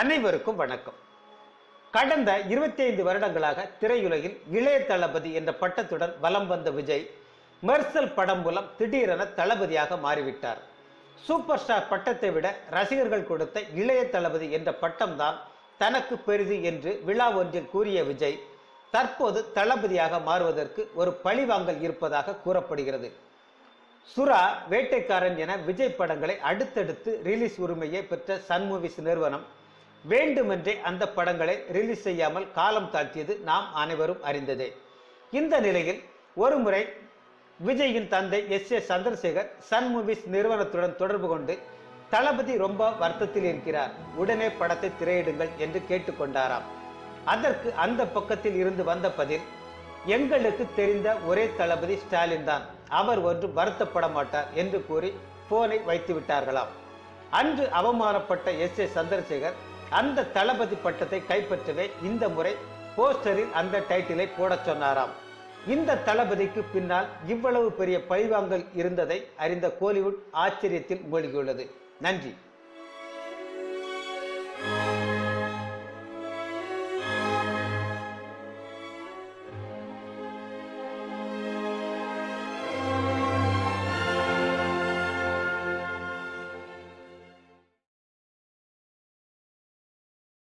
அனைவருக்கும் வணக்கம். கடந்த 25 வருடங்களாக திரையுலகில் இளைய தளபதி என்ற பட்டத்துடன் வலம் வந்த விஜய் மெர்சல் படம் மூலம் திடீரென தளபதியாக மாறிவிட்டார். சூப்பர் ஸ்டார் பட்டத்தை விட ரசிகர்கள் கொடுத்த இளைய தளபதி என்ற பட்டம்தான் தனக்கு பெரிது என்று விழா ஒன்றில் கூறிய விஜய் தற்போது தளபதியாக மாறுவதற்கு ஒரு பழிவாங்கல் இருப்பதாக கூறப்படுகிறது. சுறா வேட்டைக்காரன் என விஜய் படங்களை அடுத்தடுத்து ரிலீஸ் உரிமையை பெற்ற சன் மூவிஸ் நிறுவனம் வேண்டுமென்றே அந்த படங்களை ரிலீஸ் செய்யாமல் காலம் தாழ்த்தியது நாம் அனைவரும் அறிந்ததே. இந்த நிலையில் ஒருமுறை விஜயின் தந்தை S A Chandrasekhar Sun Movies நிறுவனத்துடன் தொடர்பு கொண்டு தளபதி ரொம்ப வருத்தத்தில் இருக்கிறார். உடனே படத்தை திரையிடுங்கள் என்று கேட்டுக்கொண்டாராம். அதற்கு அந்த பக்கத்தில் இருந்து வந்த பதில் எங்களுக்கு தெரிந்த ஒரே தளபதி ஸ்டாலின் தான். அவர் ஒன்று வருத்தப்பட மாட்டார் என்று கூறி போனை வைத்து விட்டார்களாம். அன்று அவமானப்பட்ட எஸ் ஏ சந்திரசேகர் அந்த தளபதி பட்டத்தை கைப்பற்றவே இந்த முறை போஸ்டரில் அந்த டைட்டிலை போடச் சொன்னாராம். இந்த தளபதிக்கு பின்னால் இவ்வளவு பெரிய பழிவாங்கல் இருந்ததை அறிந்த கோலிவுட் ஆச்சரியத்தில் மூழ்கியுள்ளது. நன்றி.